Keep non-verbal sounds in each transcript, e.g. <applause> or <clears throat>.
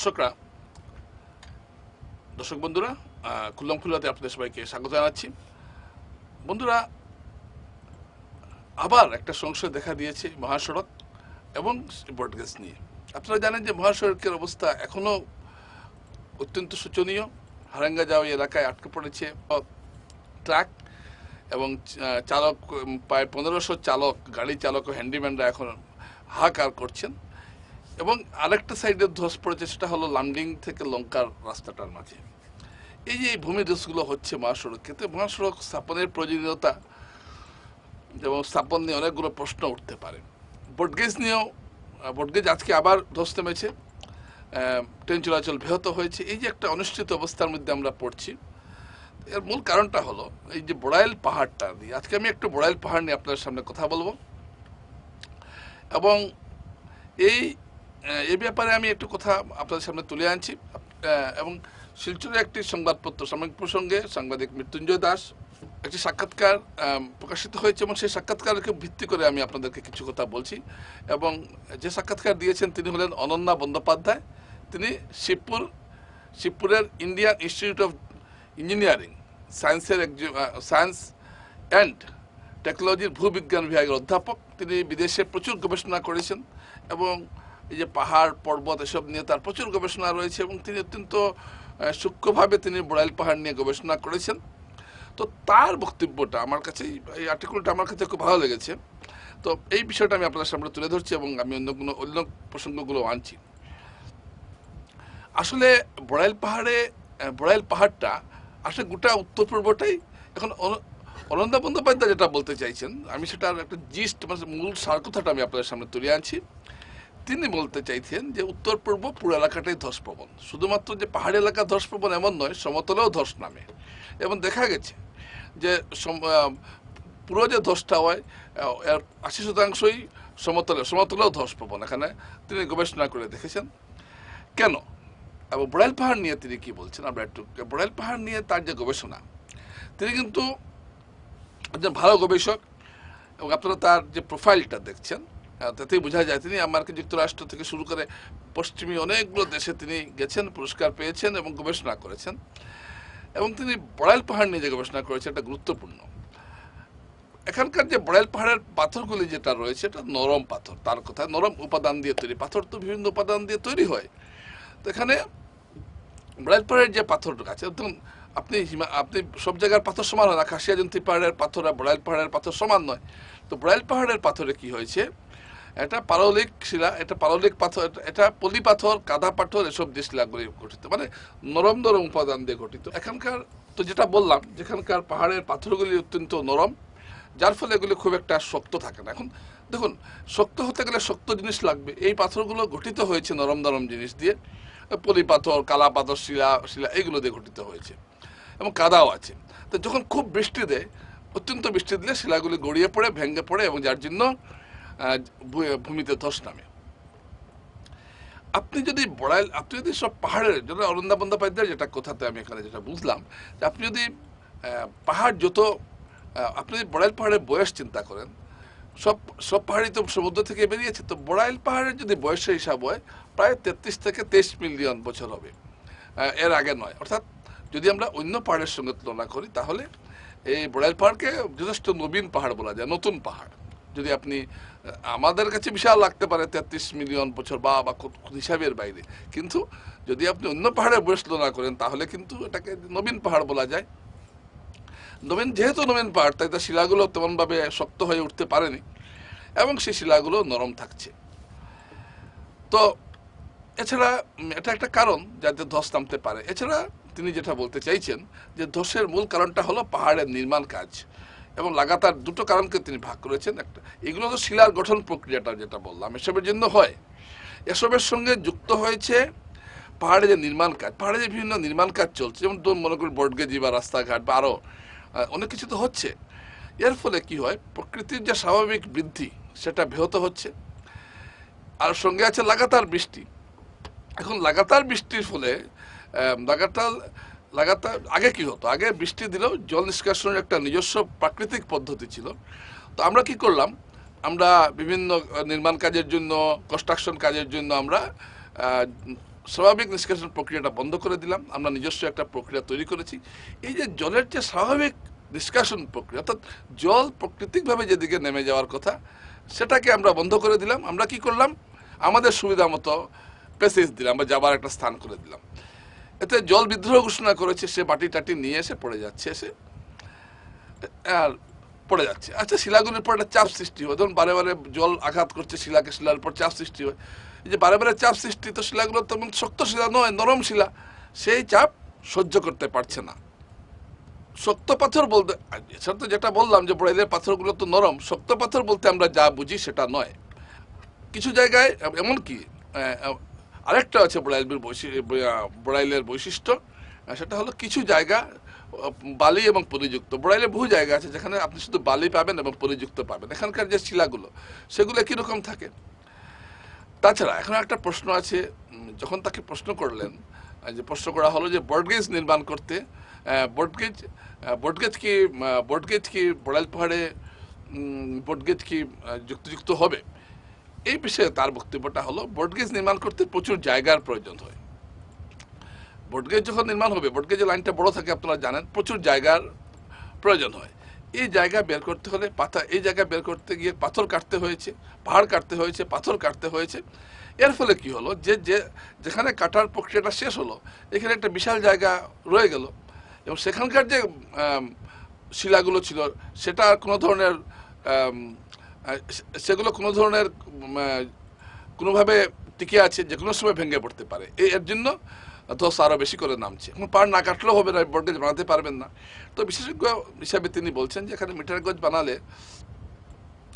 দর্শকরা, দর্শক বন্ধুরা খুল্লাম খুল্লাতে আপনাদের সবাইকে স্বাগত জানাচ্ছি। বন্ধুরা, আবার একটা সংশয় দেখা দিয়েছে মহাসড়ক এবং ব্রডগেজ নিয়ে। আপনারা জানেন যে মহাসড়কের অবস্থা এখনও অত্যন্ত শোচনীয়। হারাঙ্গা যাওয়া এলাকায় আটকে পড়েছে ট্রাক এবং চালক প্রায় পনেরোশো চালক, গাড়ি চালক ও হ্যান্ডিম্যানরা এখন হাহাকার করছেন। এবং আরেকটা সাইডে ধস পড়েছে, সেটা হলো লামডিং থেকে লঙ্কার রাস্তাটার মাঝে। এই যে ভূমিধসগুলো হচ্ছে মহাসড়কে তো মহাসড়ক স্থাপনের প্রয়োজনীয়তা এবং স্থাপন নিয়ে অনেকগুলো প্রশ্ন উঠতে পারে। বটগেজ নিয়েও বটগেজ আজকে আবার ধস নেমেছে ট্রেন চলাচল ব্যাহত হয়েছে। এই যে একটা অনিশ্চিত অবস্থার মধ্যে আমরা পড়ছি, এর মূল কারণটা হলো এই যে বড়াইল পাহাড়টা নিয়ে আজকে আমি একটু বড়াইল পাহাড় নিয়ে আপনার সামনে কথা বলব। এবং এই এই ব্যাপারে আমি একটু কথা আপনাদের সামনে তুলে আনছি। এবং শিলচরের একটি সংবাদপত্র সাময়িক প্রসঙ্গে সাংবাদিক মৃত্যুঞ্জয় দাস একটি সাক্ষাৎকার প্রকাশিত হয়েছে এবং সেই সাক্ষাৎকারকে ভিত্তি করে আমি আপনাদেরকে কিছু কথা বলছি। এবং যে সাক্ষাৎকার দিয়েছেন তিনি হলেন অনন্যা বন্দ্যোপাধ্যায়। তিনি শিবপুর, শিবপুরের ইন্ডিয়ান ইনস্টিটিউট অফ ইঞ্জিনিয়ারিং, সায়েন্সের সায়েন্স অ্যান্ড টেকনোলজির ভূবিজ্ঞান বিভাগের অধ্যাপক। তিনি বিদেশে প্রচুর গবেষণা করেছেন এবং এই যে পাহাড়, পর্বত এসব নিয়ে তার প্রচুর গবেষণা রয়েছে এবং তিনি অত্যন্ত সূক্ষ্মভাবে তিনি বড়াইল পাহাড় নিয়ে গবেষণা করেছেন। তো তার বক্তব্যটা আমার কাছে, এই আর্টিকেলটা আমার কাছে খুব ভালো লেগেছে। তো এই বিষয়টা আমি আপনাদের সামনে তুলে ধরছি এবং আমি অন্য কোনো, অন্য প্রসঙ্গগুলো আনছি। আসলে বড়াইল পাহাড়ে বড়াইল পাহাড়টা আসলে গোটা উত্তর পূর্বটাই এখন অন- অনন্দা বন্দ্যোপাধ্যায় যেটা বলতে চাইছেন, আমি সেটার একটা জিস্ট মানে মূল সার কথাটা আমি আপনাদের সামনে তুলে আনছি। তিনি বলতে চাইছেন যে উত্তর পূর্ব পুরো এলাকাটাই ধসপ্রবণ। শুধুমাত্র যে পাহাড়ি এলাকা ধসপ্রবণ এমন নয়, সমতলেও ধস নামে। এবং দেখা গেছে যে পুরো যে ধসটা হয় এর আশি শতাংশই সমতলে, সমতলেও ধসপ্রবণ। এখানে তিনি গবেষণা করে দেখেছেন। কেন? এবং বড়াইল পাহাড় নিয়ে তিনি কি বলছেন? আমরা একটু বড়াইল পাহাড় নিয়ে তার যে গবেষণা, তিনি কিন্তু একজন ভালো গবেষক এবং আপনারা তার যে প্রোফাইলটা দেখছেন তাতেই বোঝা যায় তিনি আমেরিকা যুক্তরাষ্ট্র থেকে শুরু করে পশ্চিমী অনেকগুলো দেশে তিনি গেছেন, পুরস্কার পেয়েছেন এবং গবেষণা করেছেন। এবং তিনি বড়াইল পাহাড় নিয়ে যে গবেষণা করেছেন এটা গুরুত্বপূর্ণ। এখানকার যে বড়াইল পাহাড়ের পাথরগুলি যেটা রয়েছে, এটা নরম পাথর, তার কথা নরম উপাদান দিয়ে তৈরি। পাথর তো বিভিন্ন উপাদান দিয়ে তৈরি হয়। তো এখানে বড়াইল পাহাড়ের যে পাথর আছে, ধরুন আপনি আপনি সব জায়গার পাথর সমান হয় না খাসিয়াজন্তি পাহাড়ের পাথর আর বড়াইল পাহাড়ের পাথর সমান নয়। তো বড়াইল পাহাড়ের পাথরে কি হয়েছে এটা পারলিক শিলা, এটা পারলিক পাথর, এটা- পলি পাথর কাদা পাথর এসব দিয়ে শিলাগুলি গঠিত মানে নরম নরম উপাদান দিয়ে গঠিত। এখানকার, তো যেটা বললাম, যেখানকার পাহাড়ের পাথরগুলি অত্যন্ত নরম, যার ফলে এগুলি খুব একটা শক্ত থাকে না। এখন দেখুন, শক্ত হতে গেলে শক্ত জিনিস লাগবে। এই পাথরগুলো গঠিত হয়েছে নরম নরম জিনিস দিয়ে পলি পাথর কালা পাথর, শিলা শিলা এইগুলো দিয়ে গঠিত হয়েছে, এবং কাদাও আছে। তো যখন খুব বৃষ্টি দেয়, অত্যন্ত বৃষ্টি দিলে শিলাগুলি গড়িয়ে পড়ে, ভেঙে পড়ে, এবং যার জন্য ভূমিতে ধস নামে। আপনি যদি বড়াইল, আপনি যদি সব পাহাড়ের যেটা অরন্দা বন্দ্যোপাধ্যায় যেটা কথাতে আমি এখানে যেটা বুঝলাম, যে আপনি যদি পাহাড় যত আপনি যদি বড়াইল পাহাড়ের বয়স চিন্তা করেন, সব সব পাহাড়ই তো সমুদ্র থেকে বেরিয়েছে, তো বড়াইল পাহাড়ের যদি বয়সের হিসাব হয়, প্রায় তেত্রিশ থেকে তেইশ মিলিয়ন বছর হবে। এর আগে নয়। অর্থাৎ যদি আমরা অন্য পাহাড়ের সঙ্গে তুলনা করি, তাহলে এই বড়াইল পাহাড়কে যথেষ্ট নবীন পাহাড় বলা যায়, নতুন পাহাড়। যদি আপনি আমাদের কাছে বিশাল লাগতে পারে তেত্রিশ মিলিয়ন বছর বা বা হিসাবের বাইরে। কিন্তু যদি আপনি অন্য পাহাড়ে বয়স করেন, তাহলে কিন্তু এটাকে নবীন পাহাড় বলা যায়। নবীন যেহেতু নবীন পাহাড়, তাই তার শিলাগুলো তেমনভাবে শক্ত হয়ে উঠতে পারেনি এবং সেই শিলাগুলো নরম থাকছে। তো এছাড়া এটা একটা কারণ যাতে ধস নামতে পারে। এছাড়া তিনি যেটা বলতে চাইছেন যে ধসের মূল কারণটা হলো পাহাড়ের নির্মাণ কাজ। এবং লাগাতার দুটো কারণকে তিনি ভাগ করেছেন। একটা, এগুলো তো শিলার গঠন প্রক্রিয়াটা যেটা বললাম, এসবের জন্য হয়। এসবের সঙ্গে যুক্ত হয়েছে পাহাড়ে যে নির্মাণ কাজ, পাহাড়ে যে বিভিন্ন নির্মাণ কাজ চলছে, যেমন ধরুন মনে করি বটগেজি বা রাস্তাঘাট বা আরও অনেক কিছু তো হচ্ছে। এর ফলে কি হয়, প্রকৃতির যে স্বাভাবিক বৃদ্ধি, সেটা ব্যাহত হচ্ছে। আর সঙ্গে আছে লাগাতার বৃষ্টি। এখন লাগাতার বৃষ্টির ফলে লাগাতার লাগাতার, আগে কি হতো? আগে বৃষ্টি দিলেও জল নিষ্কাশনের একটা নিজস্ব প্রাকৃতিক পদ্ধতি ছিল। তো আমরা কি করলাম? আমরা বিভিন্ন নির্মাণ কাজের জন্য কনস্ট্রাকশন কাজের জন্য আমরা স্বাভাবিক নিষ্কাশন প্রক্রিয়াটা বন্ধ করে দিলাম। আমরা নিজস্ব একটা প্রক্রিয়া তৈরি করেছি। এই যে জলের যে স্বাভাবিক নিষ্কাশন প্রক্রিয়া, অর্থাৎ জল প্রাকৃতিকভাবে যেদিকে নেমে যাওয়ার কথা, সেটাকে আমরা বন্ধ করে দিলাম। আমরা কি করলাম? আমাদের সুবিধা মতো প্যাসেজ দিলাম বা যাবার একটা স্থান করে দিলাম। এতে জল বিদ্রোহ ঘোষণা করেছে, সে বাটি টাটি নিয়ে এসে পড়ে যাচ্ছে, এসে, আর পড়ে যাচ্ছে। আচ্ছা শিলাগুলির পর একটা চাপ সৃষ্টি হয়। ধরুন, বারে বারে জল আঘাত করছে শিলাকে, শিলার উপর চাপ সৃষ্টি হয়। এই যে বারে বারে চাপ সৃষ্টি, তো শিলাগুলো তেমন শক্ত শিলা নয়, নরম শিলা। সেই চাপ সহ্য করতে পারছে না। শক্ত পাথর বলতে এছাড়া তো যেটা বললাম যে বড়াইলের পাথরগুলো তো নরম, শক্ত পাথর বলতে আমরা যা বুঝি সেটা নয়। কিছু জায়গায় এমন কি আরেকটা আছে বড়াইলের বৈশি- বড়াইলের বৈশিষ্ট্য সেটা হলো কিছু জায়গা বালি এবং পরিযুক্ত। বড়াইলে বহু জায়গা আছে যেখানে আপনি শুধু বালি পাবেন এবং পরিযুক্ত পাবেন। এখানকার যে শিলাগুলো, সেগুলো কীরকম থাকে? তাছাড়া এখন একটা প্রশ্ন আছে যখন তাকে প্রশ্ন করলেন যে প্রশ্ন করা হলো যে বটগেজ নির্মাণ করতে বটগেজ বটগেজ কি বটগেজ কি বড়াইল পাহাড়ে বটগেজ কি যুক্তযুক্ত হবে? এই বিষয়ে তার বক্তব্যটা হলো বটগেজ নির্মাণ করতে প্রচুর জায়গার প্রয়োজন হয়। বটগেজ যখন নির্মাণ হবে বটগেজের লাইনটা বড় থাকে, আপনারা জানেন, প্রচুর জায়গার প্রয়োজন হয়। এই জায়গা বের করতে হলে পাথর এই জায়গা বের করতে গিয়ে পাথর কাটতে হয়েছে, পাহাড় কাটতে হয়েছে, পাথর কাটতে হয়েছে। এর ফলে কি হলো, যে যে, যেখানে কাটার প্রক্রিয়াটা শেষ হলো, এখানে একটা বিশাল জায়গা রয়ে গেল এবং সেখানকার যে শিলাগুলো ছিল, সেটা কোনো ধরনের সেগুলো কোনো ধরনের কোনোভাবে টিকে আছে যে কোনো সময় ভেঙে পড়তে পারে। এর জন্য ধস আরও বেশি করে নামছে। এখন পাহাড় না কাটলেও হবে না বটগেজ বানাতে পারবেন না। তো বিশেষজ্ঞ হিসাবে তিনি বলছেন যে এখানে মিটার গজ বানালে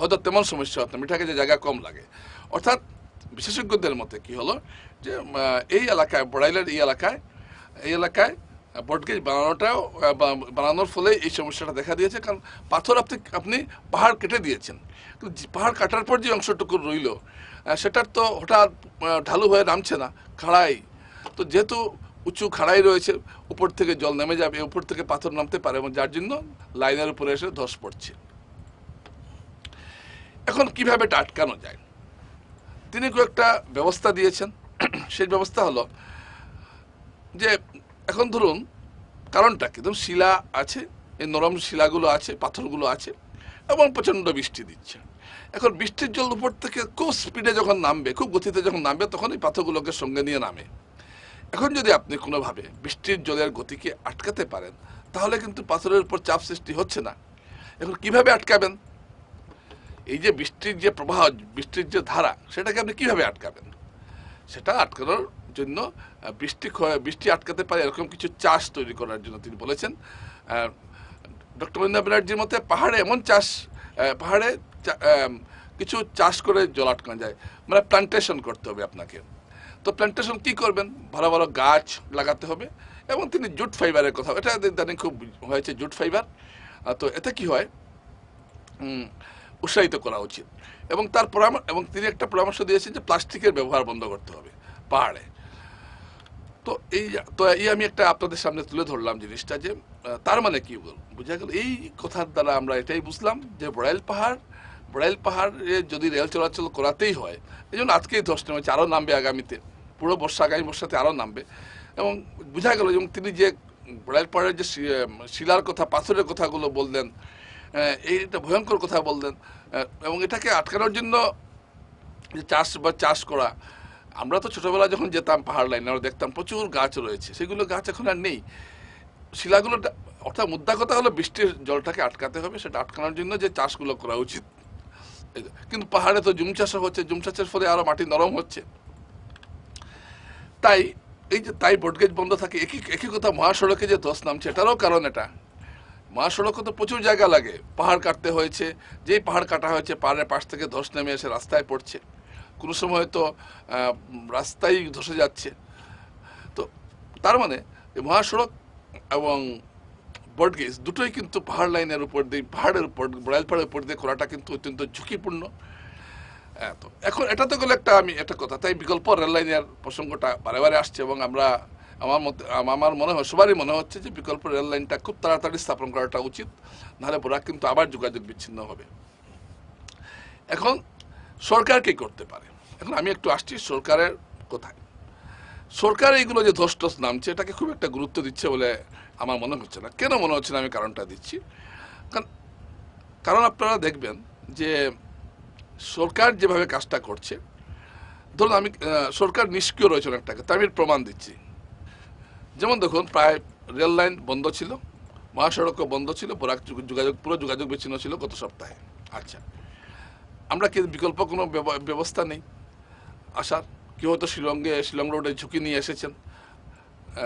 হয়তো তেমন সমস্যা হতো মিঠাকে যে জায়গা কম লাগে। অর্থাৎ বিশেষজ্ঞদের মতে কি হলো যে এই এলাকায়, বড়াইলের এই এলাকায় এই এলাকায় বটগেজ বানানোটাও বানানোর ফলে এই সমস্যাটা দেখা দিয়েছে। কারণ পাথর আপনি আপনি পাহাড় কেটে দিয়েছেন। কিন্তু পাহাড় কাটার পর যে অংশটুকু রইল সেটার তো হঠাৎ ঢালু হয়ে নামছে না, খাড়াই। তো যেহেতু উঁচু খাড়াই রয়েছে, উপর থেকে জল নেমে যাবে, উপর থেকে পাথর নামতে পারে এবং যার জন্য লাইনের উপরে এসে ধস পড়ছে। এখন কীভাবে এটা আটকানো যায়? তিনি কয়েকটা ব্যবস্থা দিয়েছেন। <clears throat> সেই ব্যবস্থা হলো যে এখন ধরুন, কারণটা কি? ধরুন শিলা আছে, এই নরম শিলাগুলো আছে, পাথরগুলো আছে, এবং প্রচণ্ড বৃষ্টি দিচ্ছে। এখন বৃষ্টির জল উপর থেকে খুব স্পিডে যখন নামবে, খুব গতিতে যখন নামবে, তখন এই পাথরগুলোকে সঙ্গে নিয়ে নামে। এখন যদি আপনি কোনোভাবে বৃষ্টির জলের গতিকে আটকাতে পারেন, তাহলে কিন্তু পাথরের উপর চাপ সৃষ্টি হচ্ছে না। এখন কীভাবে আটকাবেন? এই যে বৃষ্টির যে প্রবাহ, বৃষ্টির যে ধারা, সেটাকে আপনি কীভাবে আটকাবেন? সেটা আটকানোর জন্য বৃষ্টি বৃষ্টি আটকাতে পারে এরকম কিছু চাষ তৈরি করার জন্য তিনি বলেছেন। ডক্টর মহিন্দা ব্যানার্জির মতে পাহাড়ে এমন চাষ পাহাড়ে কিছু চাষ করে জল আটকানো যায়। মানে প্লান্টেশন করতে হবে আপনাকে। তো প্লান্টেশন কি করবেন? ভালো ভালো গাছ লাগাতে হবে এবং তিনি জুট ফাইবারের কথা, এটা ইদানিং খুব হয়েছে জুট ফাইবার। তো এতে কি হয়? উৎসাহিত করা উচিত। এবং তার পরামর্শ এবং তিনি একটা পরামর্শ দিয়েছেন যে প্লাস্টিকের ব্যবহার বন্ধ করতে হবে পাহাড়ে। তো এই তো এই আমি একটা আপনাদের সামনে তুলে ধরলাম জিনিসটা যে তার মানে কি বোঝা গেল, এই কথার দ্বারা আমরা এটাই বুঝলাম যে বড়াইল পাহাড়, বড়াইল পাহাড়ে যদি রেল চলাচল করাতেই হয়, এই জন্য আজকেই ধস নেমেছে আরও নামবে আগামীতে, পুরো বর্ষা, আগামী বর্ষাতে আরও নামবে। এবং বোঝা গেল, এবং তিনি যে বড়াইল পাহাড়ের যে শিলার কথা, পাথরের কথাগুলো বললেন এইটা ভয়ঙ্কর কথা বললেন এবং এটাকে আটকানোর জন্য যে চাষ বা চাষ করা আমরা তো ছোটবেলায় যখন যেতাম পাহাড় লাইনে, আমরা দেখতাম প্রচুর গাছ রয়েছে। সেগুলো গাছ এখন আর নেই। শিলাগুলো অর্থাৎ মুদ্রা কথা হলো বৃষ্টির জলটাকে আটকাতে হবে, সেটা আটকানোর জন্য যে চাষগুলো করা উচিত। কিন্তু পাহাড়ে তো জুম চাষও হচ্ছে, জুম চাষের ফলে আরও মাটি নরম হচ্ছে। তাই, এই যে তাই বটগেজ বন্ধ থাকে, একই একই কথা মহাসড়কে যে ধস নামছে, এটারও কারণ এটা। মহাসড়কে তো প্রচুর জায়গা লাগে, পাহাড় কাটতে হয়েছে, যেই পাহাড় কাটা হয়েছে, পাহাড়ের পাশ থেকে ধস নেমে এসে রাস্তায় পড়ছে। কোনো সময় তো আহ, রাস্তাই ধসে যাচ্ছে। তো তার মানে মহাসড়ক এবং বটগেজ দুটোই কিন্তু পাহাড় লাইনের উপর দিয়ে পাহাড়ের উপর বড়াইল পাহাড়ের উপর দিয়ে করাটা কিন্তু অত্যন্ত ঝুঁকিপূর্ণ। তো এখন এটা তো গেলে একটা আমি একটা কথা তাই বিকল্প রেল লাইনের প্রসঙ্গটা বারে বারে আসছে এবং আমরা আমার মতে আমার মনে হয় সবারই মনে হচ্ছে যে বিকল্প রেল লাইনটা খুব তাড়াতাড়ি স্থাপন করাটা উচিত নাহলে ওরা কিন্তু আবার যোগাযোগ বিচ্ছিন্ন হবে। এখন সরকার কি করতে পারে? এখন আমি একটু আসছি সরকারের কোথায়? সরকার এইগুলো যে ধস টস নামছে, এটাকে খুব একটা গুরুত্ব দিচ্ছে বলে আমার মনে হচ্ছে না। কেন মনে হচ্ছে না আমি কারণটা দিচ্ছি? কারণ- কারণ আপনারা দেখবেন যে সরকার যেভাবে কাজটা করছে, ধরুন আমি সরকার নিষ্ক্রিয় রয়েছে অনেকটাকে তা আমি প্রমাণ দিচ্ছি। যেমন দেখুন, প্রায় রেল লাইন বন্ধ ছিল, মহাসড়কও বন্ধ ছিল যোগাযোগ, পুরো যোগাযোগ বিচ্ছিন্ন ছিল গত সপ্তাহে। আচ্ছা আমরা কি বিকল্প কোনো ব্যব- ব্যবস্থা নেই? আসার কেউ হয়তো শিলংয়ে, শিলং রোডে ঝুঁকি নিয়ে এসেছেন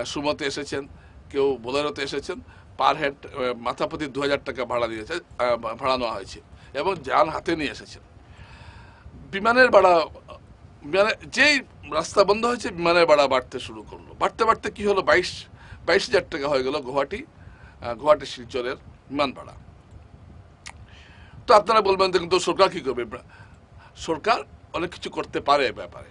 সুমতে এসেছেন, কেউ বোলেরোতে এসেছেন, পার হেড মাথা প্রতি দু হাজার টাকা ভাড়া দিয়েছে ভাড়া নেওয়া হয়েছে, এবং যান হাতে নিয়ে এসেছেন। বিমানের ভাড়া, বিমানে, যেই রাস্তা বন্ধ হয়েছে, বিমানের ভাড়া বাড়তে শুরু করল। বাড়তে বাড়তে কি হলো? বাইশ বাইশ হাজার টাকা হয়ে গেল গুয়াহাটি গুয়াহাটি শিলচরের বিমান ভাড়া। তো আপনারা বলবেন, দেখুন তো সরকার কি করবে? সরকার অনেক কিছু করতে পারে ব্যাপারে।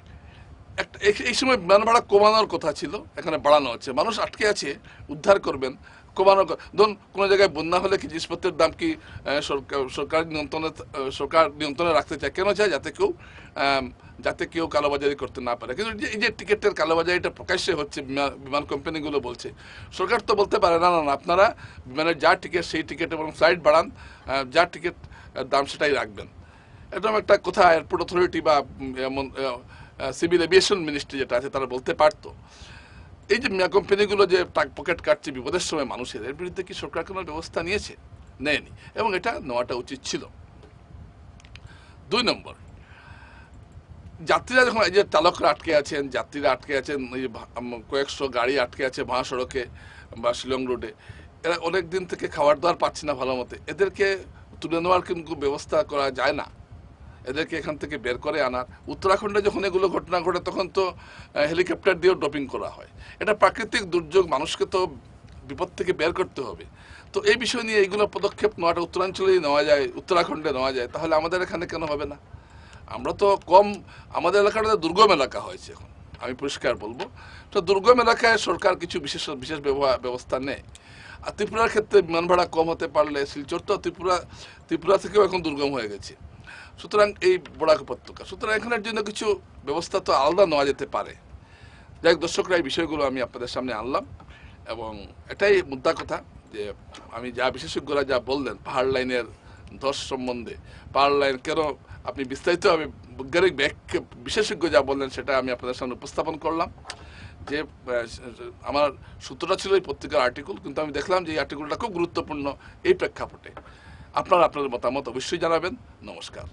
একটা, এই- সময় বিমান ভাড়া কমানোর কথা ছিল, এখানে বাড়ানো হচ্ছে মানুষ আটকে আছে, উদ্ধার করবেন কমানো ধরুন কোনো জায়গায় বন্যা হলে কি জিনিসপত্রের দাম কি সরকার সরকার নিয়ন্ত্রণে সরকার নিয়ন্ত্রণে রাখতে চায়? কেন চায়? যাতে কেউ যাতে কেউ কালোবাজারি করতে না পারে। কিন্তু এই যে টিকিটের কালোবাজারিটা প্রকাশ্যে হচ্ছে, বিমা- বিমান কোম্পানিগুলো বলছে, সরকার তো বলতে পারে, না না আপনারা বিমানের যা টিকিট, সেই টিকিট এবং ফ্লাইট বাড়ান যা টিকিট দাম সেটাই রাখবেন। এরকম একটা কথা, এয়ারপোর্ট অথরিটি বা এমন সিভিল এভিয়েশন মিনিস্ট্রি যেটা আছে তারা বলতে পারতো। এই যে কোম্পানিগুলো যে পকেট কাটছে বিপদের সময় মানুষের, এর বিরুদ্ধে কি সরকার কোনো ব্যবস্থা নিয়েছে? নেয়নি, এবং এটা নেওয়াটা উচিত ছিল। দুই নম্বর, যাত্রীরা যখন এই যে চালকরা আটকে আছেন, যাত্রীরা আটকে আছেন, এই কয়েকশো গাড়ি আটকে আছে মহাসড়কে বা শিলং রোডে, এরা অনেক দিন থেকে খাবার দাবার পাচ্ছে না ভালো মতে। এদেরকে তুলে নেওয়ার কিন্তু ব্যবস্থা করা যায় না। এদেরকে এখান থেকে বের করে আনার। উত্তরাখণ্ডে যখন এগুলো ঘটনা ঘটে, তখন তো হেলিকপ্টার দিয়েও ড্রপিং করা হয়। এটা প্রাকৃতিক দুর্যোগ, মানুষকে তো বিপদ থেকে বের করতে হবে। তো এই বিষয় নিয়ে এইগুলো পদক্ষেপ নেওয়াটা উত্তরাঞ্চলেই নেওয়া যায়, উত্তরাখণ্ডে নেওয়া যায়। তাহলে আমাদের এখানে কেন হবে না? আমরা তো কম, আমাদের এলাকাটা দুর্গম এলাকা হয়েছে এখন। আমি পরিষ্কার বলব। তো দুর্গম এলাকায় সরকার কিছু বিশেষ বিশেষ ব্যবস্থা নেয়। আর ত্রিপুরার ক্ষেত্রে বিমান ভাড়া কম হতে পারলে শিলচর তো ত্রিপুরা ত্রিপুরা থেকেও এখন দুর্গম হয়ে গেছে। সুতরাং এই বরাক উপত্যকা। সুতরাং এখানের জন্য কিছু ব্যবস্থা তো আলাদা নেওয়া যেতে পারে। যাই হোক, দর্শকরা, এই বিষয়গুলো আমি আপনাদের সামনে আনলাম এবং এটাই মুদ্রা কথা যে আমি যা বিশেষজ্ঞরা যা বললেন, পাহাড় লাইনের ধস সম্বন্ধে, পাহাড় লাইন কেন আপনি বিস্তারিতভাবে বৈজ্ঞানিক বিশেষজ্ঞ যা বললেন সেটা আমি আপনাদের সামনে উপস্থাপন করলাম। যে আমার সূত্রটা ছিল এই পত্রিকার আর্টিকেল কিন্তু আমি দেখলাম যে এই আর্টিকেলটা খুব গুরুত্বপূর্ণ এই প্রেক্ষাপটে। আপনারা আপনাদের মতামত অবশ্যই জানাবেন। নমস্কার।